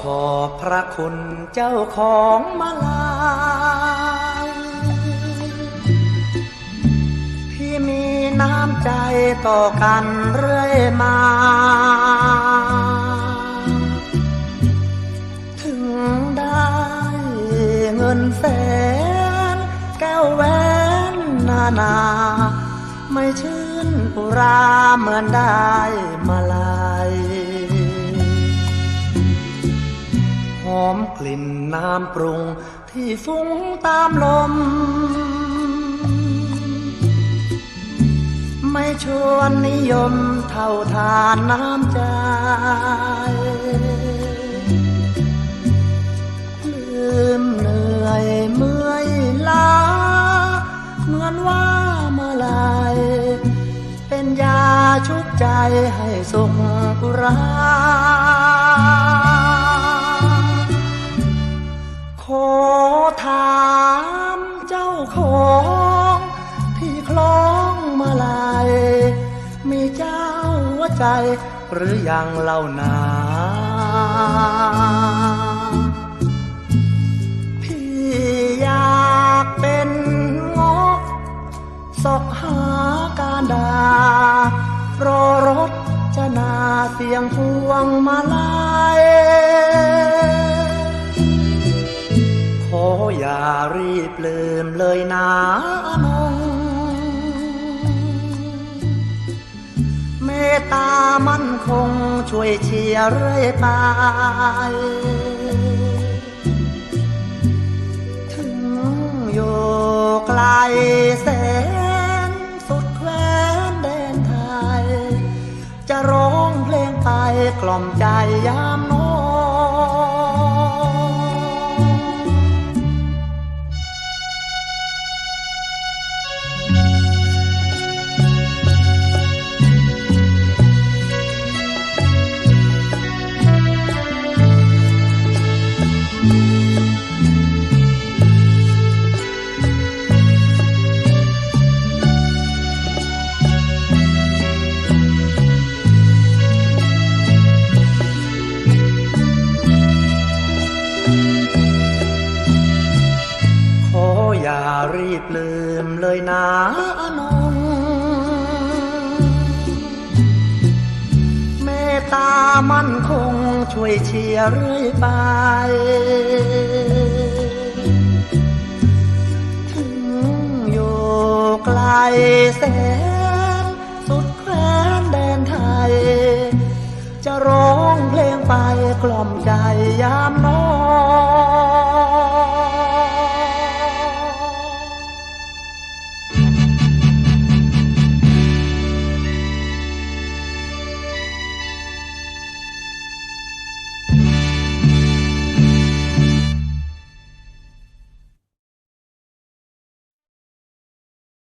ขอบพระคุณเจ้าของมาลายที่มีน้ำใจต่อกันเรื่อยมา ถึงได้เงินแสนแก้วแหวนนานา ไม่ชื่นอุราเหมือนได้มาลา น้ำปรุงที่ฟุ้งตามลม ไม่ชวนนิยมเท่าทานน้ำใจลืมเหนื่อยเมื่อยล้าเหมือนว่าเมื่อไรเป็นยาชุบใจให้สุขรา อถามเจ้าของที่คล้องมาลายมีเจ้าหัวใจหรือยังเล่านาพี่อยากเป็นงกสอกหาการดารอรถจะนาเสียงพวงมาลาย รีบลืมเลยนะนงเมตตามั่นคงช่วยเชียร์เรื่อยไป ถึงอยู่ไกลแสนสุดแคว้นแดนไทย จะร้องเพลงไปกล่อมใจยามน อย่ารีบลืมเลยนะนงเมตตามั่นคงช่วยเชียร์เรื่อยไปถึงอยู่ไกลแสนสุดแคว้นแดนไทย จะร้องเพลงไปกล่อมใจยาม